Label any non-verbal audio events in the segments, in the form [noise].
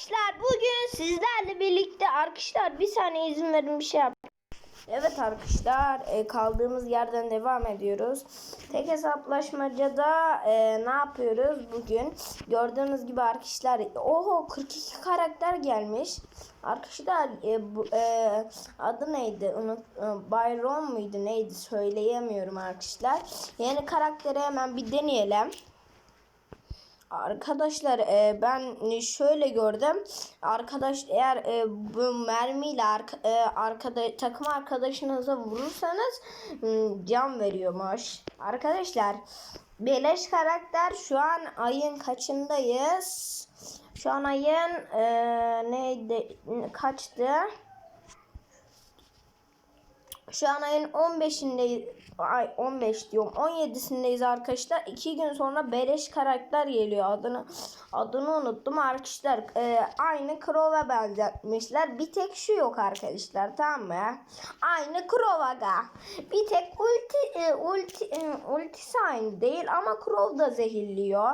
arkadaşlar bugün sizlerle birlikte arkadaşlar bir saniye izin verin bir şey yap. Evet arkadaşlar e, kaldığımız yerden devam ediyoruz. Tek hesaplaşmacada e, ne yapıyoruz bugün? Gördüğünüz gibi arkadaşlar oho 42 karakter gelmiş. Arkadaşlar e, bu, e, adı neydi? Unut, e, Byron muydu neydi söyleyemiyorum arkadaşlar. Yeni karakteri hemen bir deneyelim. Arkadaşlar e, ben şöyle gördüm. Arkadaş eğer e, bu mermiyle arka, e, arkada takım arkadaşınıza vurursanız m, can veriyormuş. Arkadaşlar beleş karakter şu an ayın kaçındayız? Şu an ayın e, neydi kaçtı? Şu an ayın 15'indeyiz. Ay 15 diyorum. 17'sindeyiz arkadaşlar. 2 gün sonra beleş karakter geliyor. Adını adını unuttum arkadaşlar. Ee, aynı Crow'a benzetmişler. Bir tek şu yok arkadaşlar. Tamam mı? Aynı Crow'a Bir tek ulti e, ulti e, ultisi aynı değil ama Crow da zehirliyor.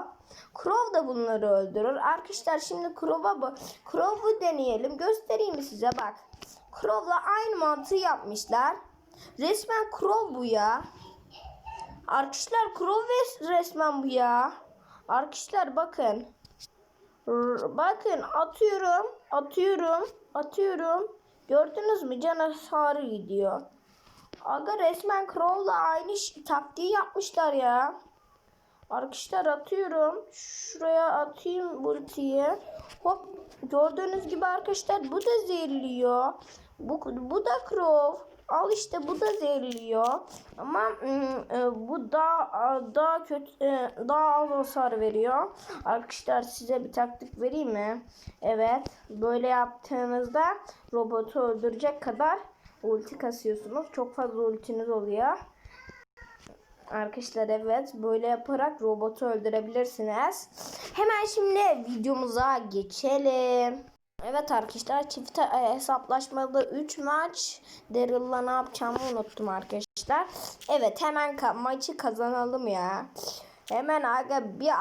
Crow da bunları öldürür. Arkadaşlar şimdi Crow'a bu Crow'u deneyelim. Göstereyim size bak. Crow'la aynı mantığı yapmışlar. Resmen Crow bu ya. Arkadaşlar Crow res- resmen bu ya. Arkadaşlar bakın. Bakın atıyorum. Atıyorum. Atıyorum. Gördünüz mü? Can hasarı gidiyor. Aga resmen Crow'la aynı taktiği yapmışlar ya. Arkadaşlar atıyorum. Şuraya atayım ultiyi. Hop gördüğünüz gibi arkadaşlar bu da zehirliyor. Bu, bu da Crow. Al işte bu da zehirliyor. Ama ım, e, bu daha daha kötü e, daha az hasar veriyor. Arkadaşlar size bir taktik vereyim mi? Evet. Böyle yaptığınızda robotu öldürecek kadar ulti kasıyorsunuz. Çok fazla ultiniz oluyor. Arkadaşlar evet böyle yaparak robotu öldürebilirsiniz. Hemen şimdi videomuza geçelim. Evet arkadaşlar çift hesaplaşmada 3 maç. Daryl'la ne yapacağımı unuttum arkadaşlar. Evet hemen ka- maçı kazanalım ya. Hemen aga bir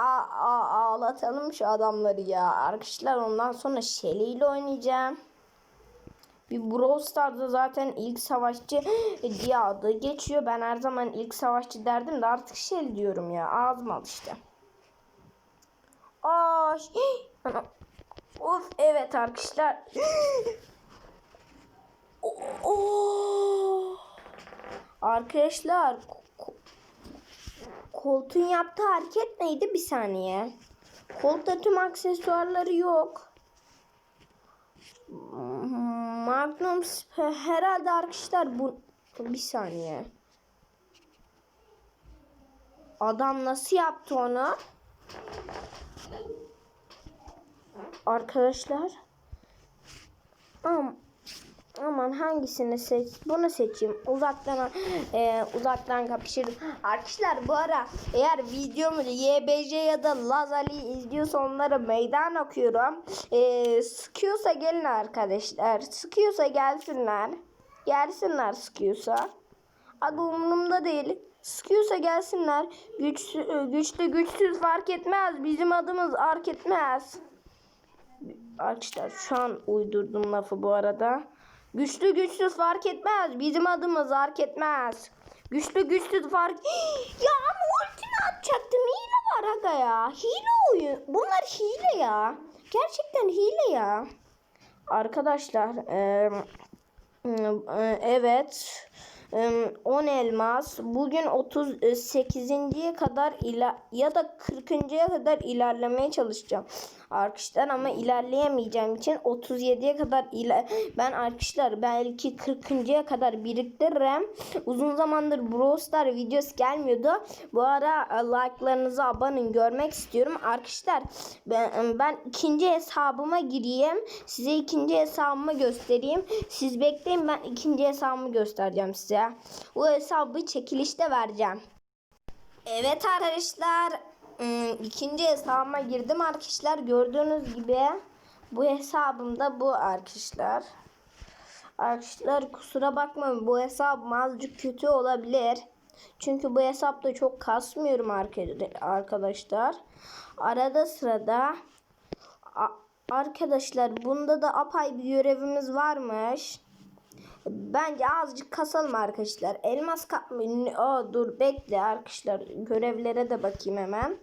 ağlatalım şu adamları ya. Arkadaşlar ondan sonra Shelly ile oynayacağım. Bir Brawl Stars'da zaten ilk savaşçı diye adı geçiyor. Ben her zaman ilk savaşçı derdim de artık şey diyorum ya. Ağzım alıştı. Aa, of evet arkadaşlar. [gasps] Oo. Arkadaşlar ko- koltuğun yaptığı hareket neydi bir saniye. Koltukta tüm aksesuarları yok. Magnum herhalde arkadaşlar bu bir saniye. Adam nasıl yaptı onu? Arkadaşlar. Am aman hangisini seç? Bunu seçeyim. Uzaktan e, uzaktan kapışırım. Arkadaşlar bu ara eğer videomu YBC ya da Lazali izliyorsa onlara meydan okuyorum. E, sıkıyorsa gelin arkadaşlar. Sıkıyorsa gelsinler. Gelsinler sıkıyorsa. Adı umurumda değil. Sıkıyorsa gelsinler. Güçlü, güçlü güçsüz fark etmez. Bizim adımız fark etmez. Arkadaşlar şu an uydurdum lafı bu arada. Güçlü güçsüz fark etmez. Bizim adımız fark etmez. Güçlü güçsüz fark... [gasps] ya ama ultimi atacaktım. Hile var aga ya. Hile oyun. Bunlar hile ya. Gerçekten hile ya. Arkadaşlar. eee, e, evet. Eee, 10 elmas. Bugün 38.ye kadar ila ya da 40.ya kadar ilerlemeye çalışacağım. Arkadaşlar ama ilerleyemeyeceğim için 37'ye kadar ile ben arkadaşlar belki 40.ya kadar biriktiririm. Uzun zamandır Brawl Star videosu gelmiyordu. Bu ara e, like'larınızı abanın görmek istiyorum. Arkadaşlar ben, ben ikinci hesabıma gireyim. Size ikinci hesabımı göstereyim. Siz bekleyin ben ikinci hesabımı göstereceğim size. O hesabı çekilişte vereceğim. Evet arkadaşlar ikinci hesabıma girdim arkadaşlar gördüğünüz gibi bu hesabımda bu arkadaşlar. Arkadaşlar kusura bakmayın bu hesap azıcık kötü olabilir. Çünkü bu hesapta çok kasmıyorum arka- arkadaşlar. Arada sırada Arkadaşlar bunda da apay bir görevimiz varmış. Bence azıcık kasalım arkadaşlar. Elmas kapmayın. Aa dur bekle arkadaşlar. Görevlere de bakayım hemen.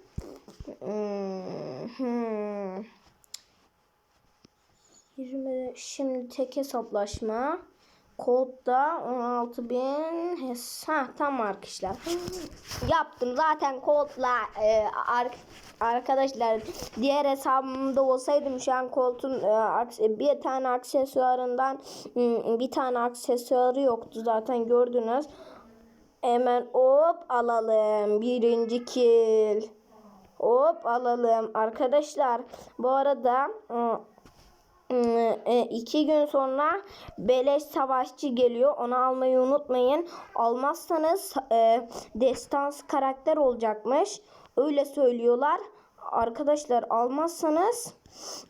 Hmm. 20 şimdi tek hesaplaşma. Kodda 16.000 ha tamam arkadaşlar. Yaptım zaten kodla e, ar- arkadaşlar diğer hesabımda olsaydım şu an koltuğun e, aks- bir tane aksesuarından hmm, bir tane aksesuarı yoktu zaten gördünüz. Hemen hop alalım birinci kill. Hop alalım arkadaşlar. Bu arada ıı, e, iki gün sonra beleş savaşçı geliyor. Onu almayı unutmayın. Almazsanız e, destans karakter olacakmış. Öyle söylüyorlar. Arkadaşlar almazsanız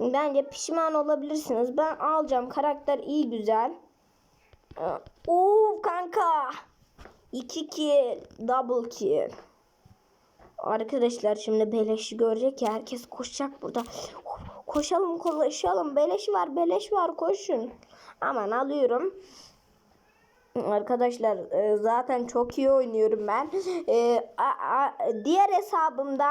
bence pişman olabilirsiniz. Ben alacağım. Karakter iyi güzel. Oo kanka. 2 kill. Double kill. Arkadaşlar şimdi beleşi görecek ya herkes koşacak burada. Koşalım koşalım beleş var beleş var koşun. Aman alıyorum. Arkadaşlar e, zaten çok iyi oynuyorum ben. E, diğer hesabımda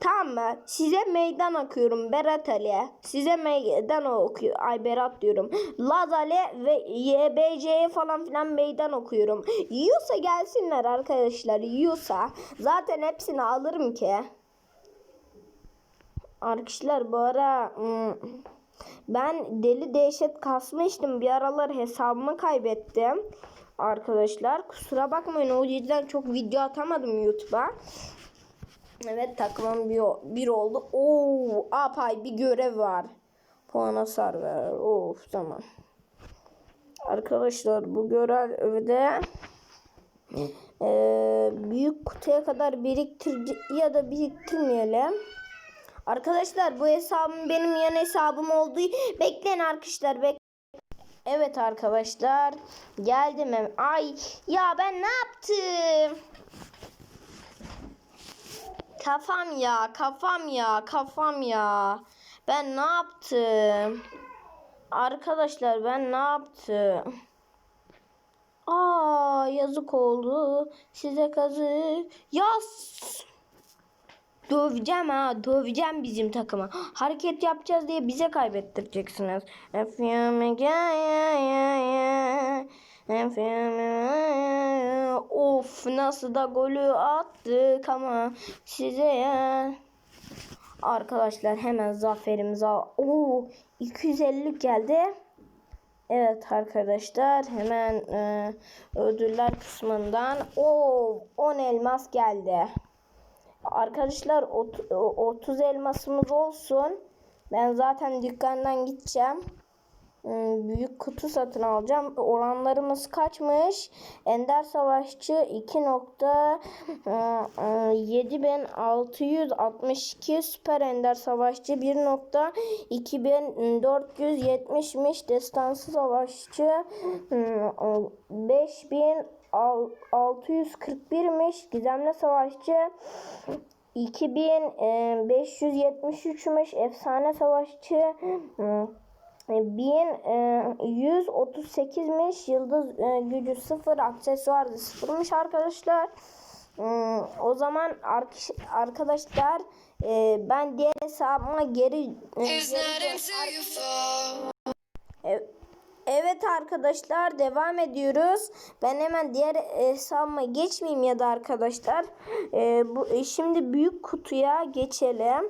Tamam mı? Size meydan okuyorum Berat Ali. Size meydan okuyor. Ay Berat diyorum. Laz Ali ve YBC'ye falan filan meydan okuyorum. Yiyorsa gelsinler arkadaşlar. Yiyorsa. Zaten hepsini alırım ki. Arkadaşlar bu ara hmm, ben deli dehşet kasmıştım. Bir aralar hesabımı kaybettim. Arkadaşlar kusura bakmayın o yüzden çok video atamadım YouTube'a. Evet takımım bir, bir oldu. Oo, apay bir görev var. Puan hasar ver. Of tamam. Arkadaşlar bu görevde e, büyük kutuya kadar biriktir ya da biriktirmeyelim. Arkadaşlar bu hesabım benim yan hesabım olduğu bekleyin arkadaşlar bek Evet arkadaşlar geldim ay ya ben ne yaptım Kafam ya, kafam ya, kafam ya. Ben ne yaptım? Arkadaşlar ben ne yaptım? Aa yazık oldu. Size kazık. Yas. Döveceğim ha. Döveceğim bizim takımı. [gasps] Hareket yapacağız diye bize kaybettireceksiniz. Make ya ya ya ya. Of nasıl da golü attık ama size ya. Arkadaşlar hemen zaferimize al. Oo 250 geldi. Evet arkadaşlar hemen e, ödüller kısmından o 10 elmas geldi. Arkadaşlar ot- 30 elmasımız olsun. Ben zaten dükkandan gideceğim. Hmm, Büyük kutu satın alacağım. Oranlarımız kaçmış? Ender Savaşçı ıı, 2.7662 Süper Ender Savaşçı 1.2470'miş. Destansı Savaşçı hmm, 5641'miş. Gizemli Savaşçı 2573'müş. Efsane Savaşçı 1138'miş yıldız e, gücü 0 aksesuar da 0'mış arkadaşlar. O zaman ark- arkadaşlar e, ben diğer hesabıma geri, e. E- Evet arkadaşlar devam ediyoruz. Ben hemen diğer hesabıma geçmeyeyim ya da arkadaşlar. E, bu e, şimdi büyük kutuya geçelim.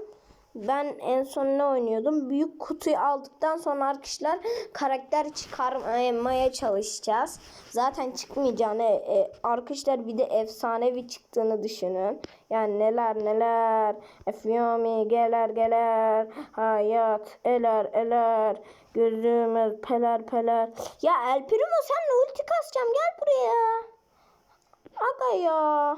Ben en son ne oynuyordum? Büyük kutuyu aldıktan sonra arkadaşlar karakter çıkarmaya çalışacağız. Zaten çıkmayacağını e, arkadaşlar bir de efsanevi çıktığını düşünün. Yani neler neler. Efyomi geler geler. Hayat eler eler. Gözümüz peler peler. Ya El Primo senle ulti kasacağım gel buraya. Aga ya.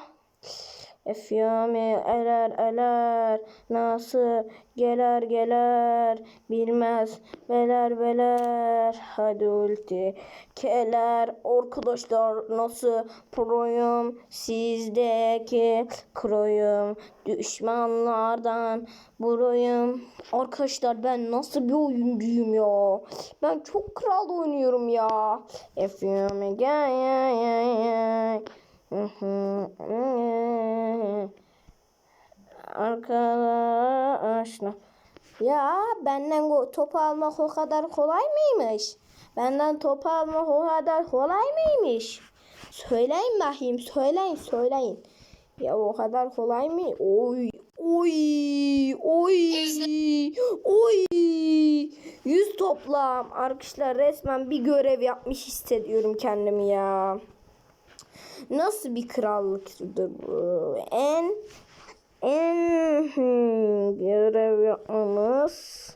Efyami eler eler nasıl geler geler bilmez beler beler. Hadi ulti keler arkadaşlar nasıl proyum? Sizdeki kroyum düşmanlardan burayım arkadaşlar ben nasıl bir oyuncuyum ya? Ben çok kral oynuyorum ya. Efyami gel gel gel gel Arkadaşlar. Ya benden top almak o kadar kolay mıymış? Benden top almak o kadar kolay mıymış? Söyleyin bakayım, söyleyin, söyleyin. Ya o kadar kolay mı? Oy, oy, oy, oy. Yüz toplam. Arkadaşlar resmen bir görev yapmış hissediyorum kendimi ya. Nasıl bir krallıktı bu? En en görev yapmamız.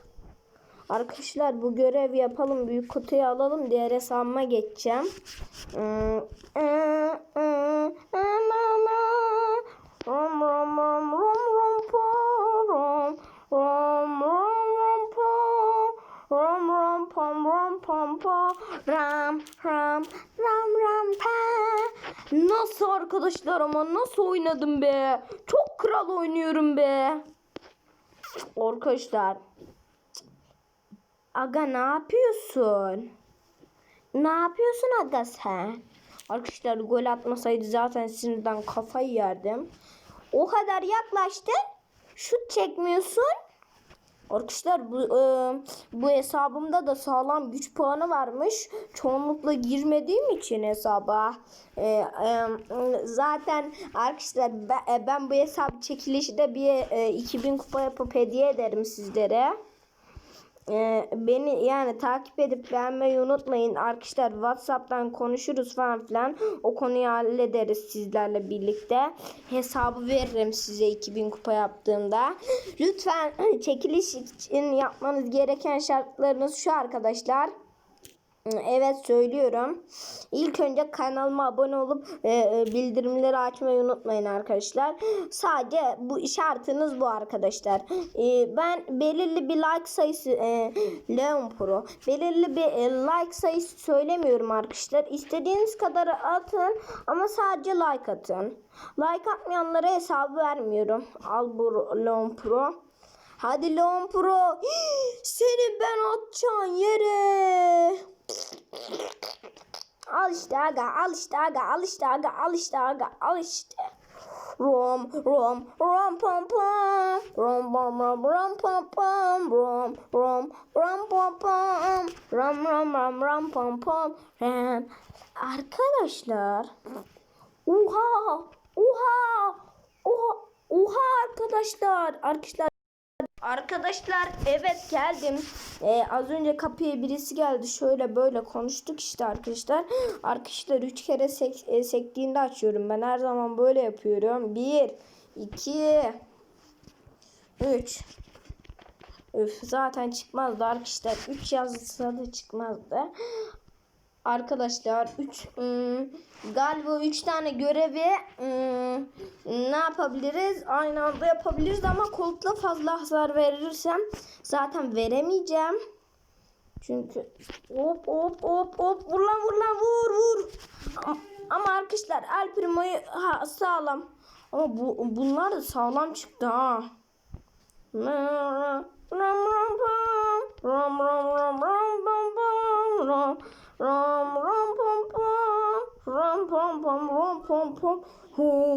Arkadaşlar bu görev yapalım. Büyük kutuyu alalım. Diğer hesabıma geçeceğim. Ram ram. Nasıl arkadaşlar ama nasıl oynadım be? Çok kral oynuyorum be. Arkadaşlar. Aga ne yapıyorsun? Ne yapıyorsun Aga sen? Arkadaşlar gol atmasaydı zaten sinirden kafayı yerdim. O kadar yaklaştın. Şut çekmiyorsun. Arkadaşlar bu e, bu hesabımda da sağlam güç puanı varmış. Çoğunlukla girmediğim için hesaba. E, e, zaten arkadaşlar ben, e, ben bu hesap çekilişi de bir e, 2000 kupa yapıp hediye ederim sizlere. Ee, beni yani takip edip beğenmeyi unutmayın. Arkadaşlar WhatsApp'tan konuşuruz falan filan. O konuyu hallederiz sizlerle birlikte. Hesabı veririm size 2000 kupa yaptığımda. Lütfen çekiliş için yapmanız gereken şartlarınız şu arkadaşlar. Evet söylüyorum. İlk önce kanalıma abone olup e, e, bildirimleri açmayı unutmayın arkadaşlar. Sadece bu şartınız bu arkadaşlar. E, ben belirli bir like sayısı e, Leon Pro belirli bir e, like sayısı söylemiyorum arkadaşlar. İstediğiniz kadar atın ama sadece like atın. Like atmayanlara hesabı vermiyorum. Al bu Leon Pro. Hadi Leon Pro. [gasps] Seni ben atacağım yere. Al işte aga, al işte aga, al işte aga, al işte aga, al işte. Rom, rom, rom pom pom. Rom pom rom rom pom pom. Rom, rom, rom pom pom. Rom rom rom rom pom pom. Ram. Arkadaşlar. Oha! Oha! Oha! Oha arkadaşlar. Arkadaşlar Arkadaşlar evet geldim. Ee, az önce kapıya birisi geldi. Şöyle böyle konuştuk işte arkadaşlar. [gasps] Arkadaşlar 3 kere sek, e, sektiğinde açıyorum. Ben her zaman böyle yapıyorum. 1 2 3 Üf zaten çıkmazdı arkadaşlar. 3 yazsa da çıkmazdı. Arkadaşlar 3 galiba 3 tane görevi ım, ne yapabiliriz? Aynı anda yapabiliriz ama koltukla fazla hasar verirsem zaten veremeyeceğim. Çünkü hop hop hop hop vur lan vur lan vur vur. Ama, ama arkadaşlar El Primo'yu ha, sağlam. Ama bu bunlar da sağlam çıktı ha. Ram ram ram ram ram ram ram pam pam. ram ram ram pam pam. ram pam pam ram pam pam ram ram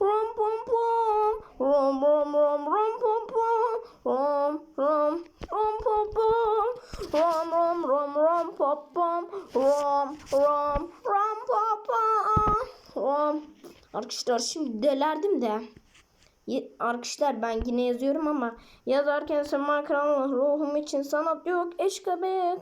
ram pam pam. ram ram ram ram pam pam. ram ram ram pam pam. ram ram ram ram pam pam. ram ram ram pam pam. ram Arkadaşlar şimdi delerdim de. Arkadaşlar ben yine yazıyorum ama yazarken Sema Kral ruhum için sanat yok eşka be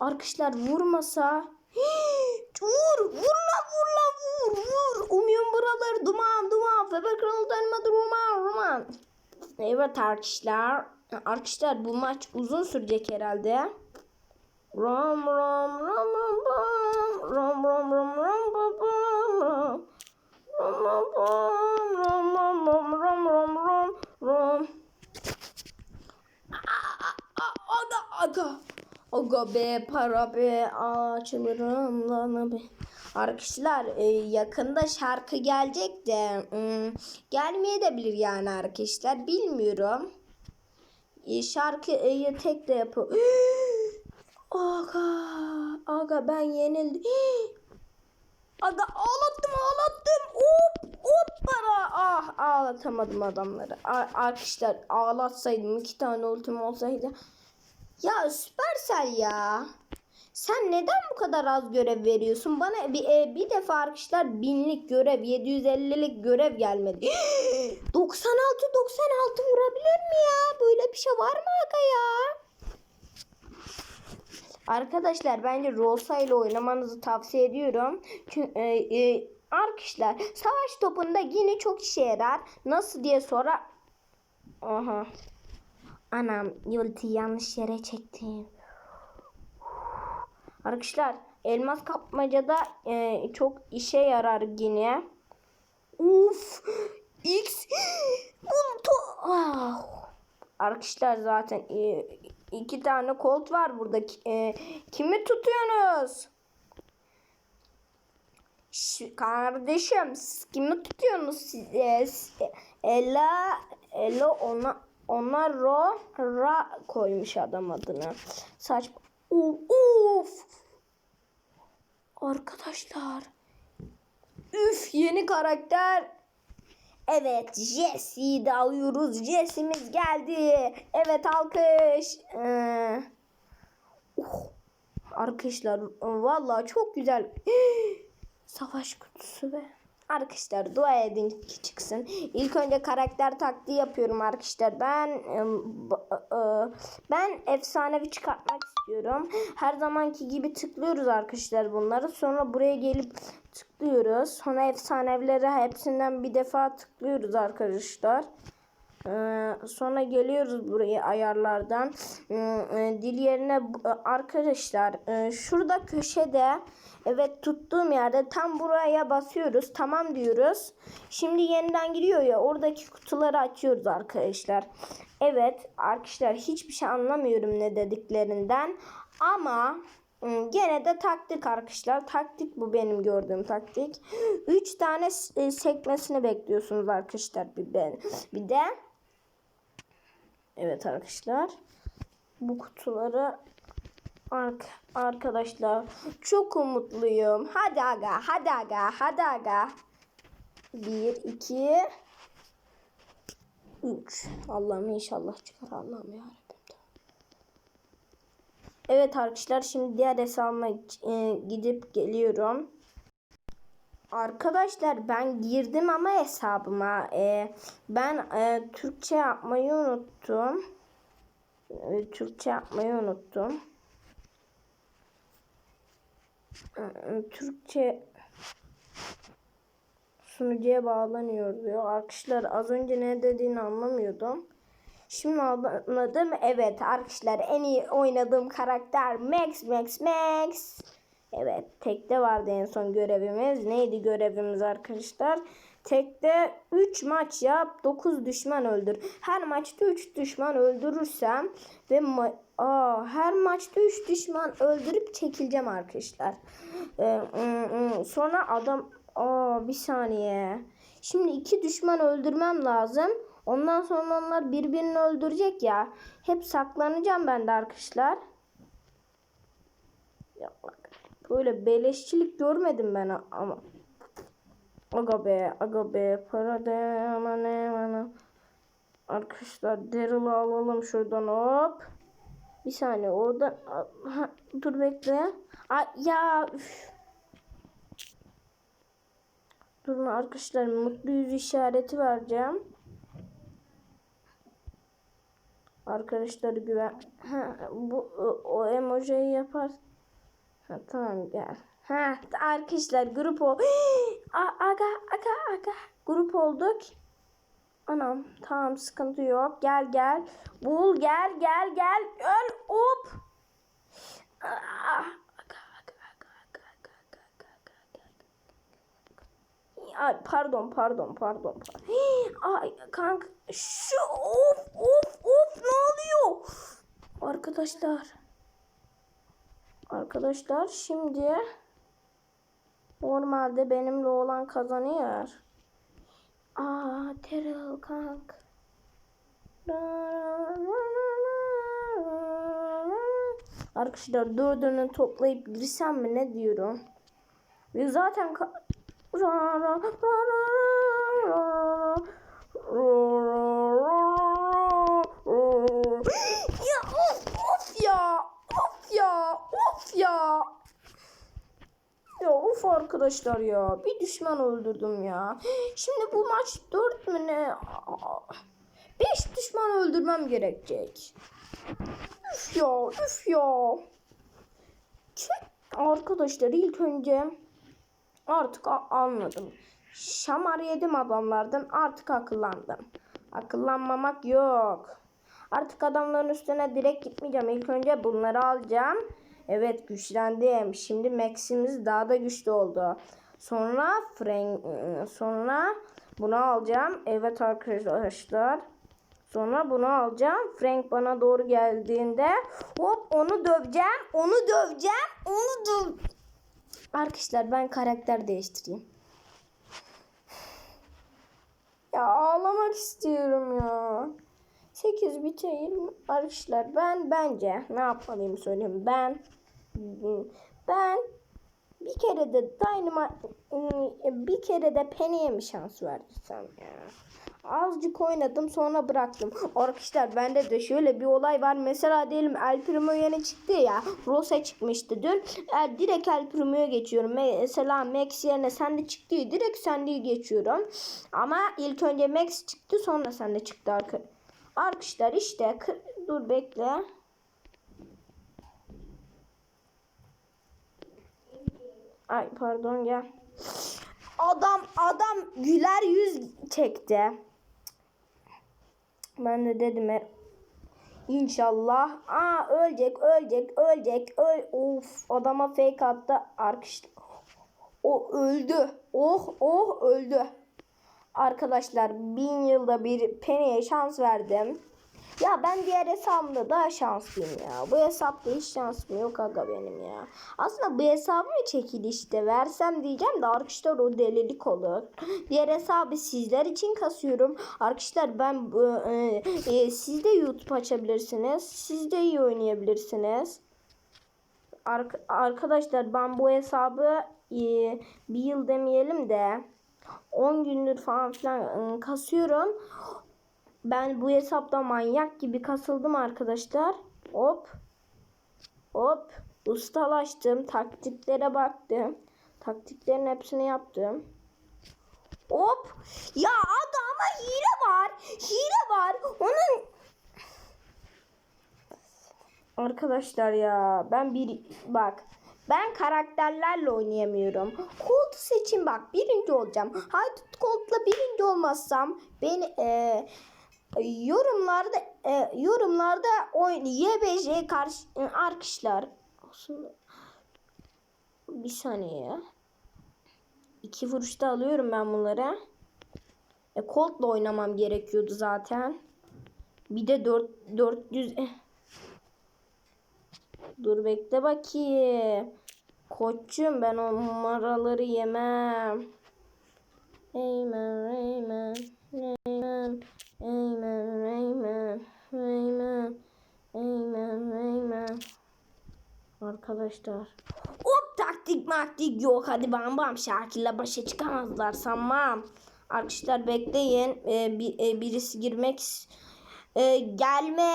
Arkadaşlar vurmasa [gasps] vur vur la vur la vur vur umuyorum buraları duman duman Feber Kral dönmedi roman roman Evet arkadaşlar arkadaşlar bu maç uzun sürecek herhalde Ram ram ram ram bam. Ram ram ram ram bam bam ram. Ram ram bam. Ram ram ram ram ram ram ram. Aga aga. Be para be açılırım lan be. Arkadaşlar e, yakında şarkı gelecek de hmm, gelmeye de bilir yani arkadaşlar bilmiyorum. E, şarkıyı tek de yapıyor. [gasps] aga aga ben yenildim. [gasps] Aga ağlattım ağlattım. Hop hop para. Ah ağlatamadım adamları. Arkadaşlar ağlatsaydım iki tane ultim olsaydı. Ya Süpersel ya. Sen neden bu kadar az görev veriyorsun? Bana bir, e, bir defa arkadaşlar binlik görev, 750'lik görev gelmedi. [gasps] 96 96 vurabilir mi ya? Böyle bir şey var mı aga ya? Arkadaşlar bence Rosa ile oynamanızı tavsiye ediyorum. Çünkü e, e, arkadaşlar savaş topunda yine çok işe yarar. Nasıl diye sonra Aha. Anam ultiyi yanlış yere çektim. Arkadaşlar elmas kapmacada e, çok işe yarar yine. Uf! X Bulto. Ah. Arkadaşlar zaten e, iki tane kolt var burada. E, kimi tutuyorsunuz? Ş- kardeşim siz kimi tutuyorsunuz siz? E, Ela Ela ona ona ro ra koymuş adam adını. Uf, uf. Arkadaşlar. Üf yeni karakter. Evet Jesse'yi de alıyoruz. Jesse'miz geldi. Evet alkış. Ee, uh, arkadaşlar vallahi çok güzel. [gasps] Savaş kutusu be. Arkadaşlar dua edin ki çıksın. İlk önce karakter taktiği yapıyorum arkadaşlar. Ben e, e, ben efsanevi çıkartmak istiyorum. Her zamanki gibi tıklıyoruz arkadaşlar bunları. Sonra buraya gelip tıklıyoruz. Sonra efsanevilere hepsinden bir defa tıklıyoruz arkadaşlar. Ee, sonra geliyoruz buraya ayarlardan. E, dil yerine e, arkadaşlar e, şurada köşede evet tuttuğum yerde tam buraya basıyoruz. Tamam diyoruz. Şimdi yeniden giriyor ya oradaki kutuları açıyoruz arkadaşlar. Evet arkadaşlar hiçbir şey anlamıyorum ne dediklerinden. Ama ım, gene de taktik arkadaşlar. Taktik bu benim gördüğüm taktik. 3 tane e, sekmesini bekliyorsunuz arkadaşlar bir ben. Bir de Evet arkadaşlar. Bu kutuları arkadaşlar çok umutluyum. Hadi aga, hadi aga, hadi aga. 1 2 3 Allah'ım inşallah çıkar Allah'ım ya Evet arkadaşlar şimdi diğer hesabıma e, gidip geliyorum. Arkadaşlar ben girdim ama hesabıma e, ben e, Türkçe yapmayı unuttum. E, Türkçe yapmayı unuttum. E, Türkçe sunucuya bağlanıyor diyor. Arkadaşlar az önce ne dediğini anlamıyordum. Şimdi anladım. Evet arkadaşlar en iyi oynadığım karakter Max Max Max. Evet tekte vardı en son görevimiz. Neydi görevimiz arkadaşlar? Tekte 3 maç yap 9 düşman öldür. Her maçta 3 düşman öldürürsem ve ma- Aa, her maçta 3 düşman öldürüp çekileceğim arkadaşlar. Ee, sonra adam Aa, bir saniye. Şimdi iki düşman öldürmem lazım. Ondan sonra onlar birbirini öldürecek ya. Hep saklanacağım ben de arkadaşlar. Ya bak. Böyle beleşçilik görmedim ben ama. Aga be, aga be. Para de aman aman. Arkadaşlar Daryl'ı alalım şuradan hop. Bir saniye oradan. Ha, dur bekle. Ay, ya üf. Durun arkadaşlar mutlu yüz işareti vereceğim. Arkadaşlar güven. Ha, bu o, emojiyi yapar. Ha, tamam gel. Ha, arkadaşlar grup o. [gasps] A- aga aga aga grup olduk. Anam tamam sıkıntı yok. Gel gel. Bul gel gel gel. Öl hop. Ay pardon pardon pardon. Ay kanka şu of of of ne oluyor? Arkadaşlar. Arkadaşlar şimdi normalde benimle olan kazanıyor. Aa Terrell kank. Arkadaşlar dördünü toplayıp girsem mi ne diyorum? Ve zaten ya of of ya of ya of ya ya of arkadaşlar ya bir düşman öldürdüm ya [gasps] şimdi bu maç 4 mü ne 5 düşman öldürmem gerekecek üf ya üf ya arkadaşlar ilk önce Artık anladım. Şamar yedim adamlardan artık akıllandım. Akıllanmamak yok. Artık adamların üstüne direkt gitmeyeceğim. İlk önce bunları alacağım. Evet güçlendim. Şimdi Max'imiz daha da güçlü oldu. Sonra Frank sonra bunu alacağım. Evet arkadaşlar. Sonra bunu alacağım. Frank bana doğru geldiğinde hop onu döveceğim. Onu döveceğim. Onu döv Arkadaşlar ben karakter değiştireyim. Ya ağlamak istiyorum ya. 8 biteyim. Arkadaşlar ben bence ne yapmalıyım söyleyeyim. Ben ben bir kere de Dynamite bir kere de Penny'e mi şans versem ya. Azıcık oynadım sonra bıraktım. Arkadaşlar bende de şöyle bir olay var. Mesela diyelim El Primo yeni çıktı ya. Rosa çıkmıştı dün. E, direkt El Primo'ya geçiyorum. Mesela Max yerine sende çıktı. Direkt sende geçiyorum. Ama ilk önce Max çıktı sonra sende çıktı arkadaşlar. Arkadaşlar işte dur bekle. Ay pardon gel. Adam adam güler yüz çekti. Ben de dedim "E, İnşallah. Aa ölecek, ölecek, ölecek. Öl of adama fake attı. Arkadaşlar. O öldü. Oh oh öldü. Arkadaşlar bin yılda bir Penny'e şans verdim. Ya ben diğer hesabımda daha şanslıyım ya. Bu hesapta hiç şansım yok aga benim ya. Aslında bu hesabı mı çekilişte versem diyeceğim de arkadaşlar o delilik olur. [gasps] Diğer hesabı sizler için kasıyorum. Arkadaşlar ben e, e, siz de YouTube açabilirsiniz. Siz de iyi oynayabilirsiniz. Ark- arkadaşlar ben bu hesabı e, bir yıl demeyelim de 10 gündür falan filan e, kasıyorum. Ben bu hesapta manyak gibi kasıldım arkadaşlar. Hop. Hop. Ustalaştım. Taktiklere baktım. Taktiklerin hepsini yaptım. Hop. Ya adama hile var. Hile var. Onun Arkadaşlar ya ben bir bak ben karakterlerle oynayamıyorum. Colt seçin bak birinci olacağım. Haydut Colt'la birinci olmazsam beni e, yorumlarda e, yorumlarda oyun YBJ karşı e, arkadaşlar aslında bir saniye iki vuruşta alıyorum ben bunları. E, Colt'la oynamam gerekiyordu zaten. Bir de 4 400 Dur bekle bakayım. Koçum ben o numaraları yemem. Eymen, eymen, eymen, eymen, eymen, eymen, eymen, eymen. Arkadaşlar. Hop taktik maktik yok. Hadi bam bam Şakir'le başa çıkamazlar sanmam. Arkadaşlar bekleyin. Ee, bir, e, birisi girmek Ee, gelme.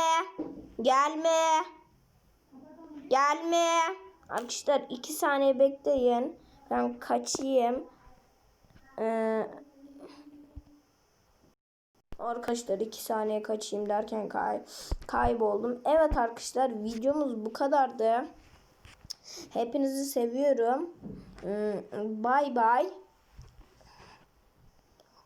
Gelme. Gelme. Arkadaşlar iki saniye bekleyin. Ben kaçayım. Ee, arkadaşlar iki saniye kaçayım derken kay kayboldum. Evet arkadaşlar videomuz bu kadardı. Hepinizi seviyorum. Hmm, Bay bay.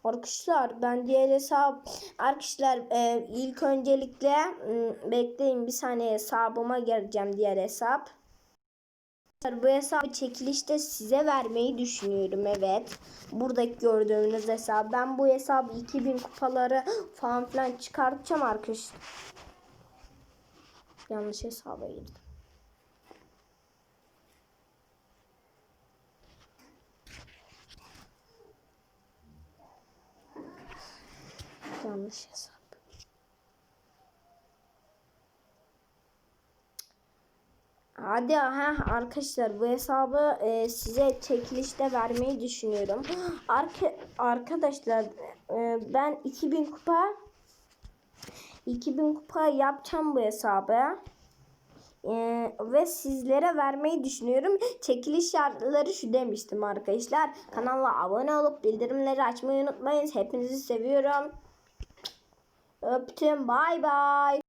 Arkadaşlar ben diğer hesap arkadaşlar e, ilk öncelikle hmm, bekleyin bir saniye hesabıma gireceğim diğer hesap. Bu hesabı çekilişte size vermeyi düşünüyorum evet. Buradaki gördüğünüz hesap. Ben bu hesabı 2000 kupaları falan filan çıkartacağım arkadaşlar. Yanlış hesaba girdim. Yanlış hesap. Hadi ha arkadaşlar bu hesabı e, size çekilişte vermeyi düşünüyorum. [gasps] Arka, arkadaşlar e, ben 2000 kupa 2000 kupa yapacağım bu hesabı. E, ve sizlere vermeyi düşünüyorum. [gasps] Çekiliş şartları şu demiştim arkadaşlar. Kanala abone olup bildirimleri açmayı unutmayın. Hepinizi seviyorum. Öptüm. Bay bay.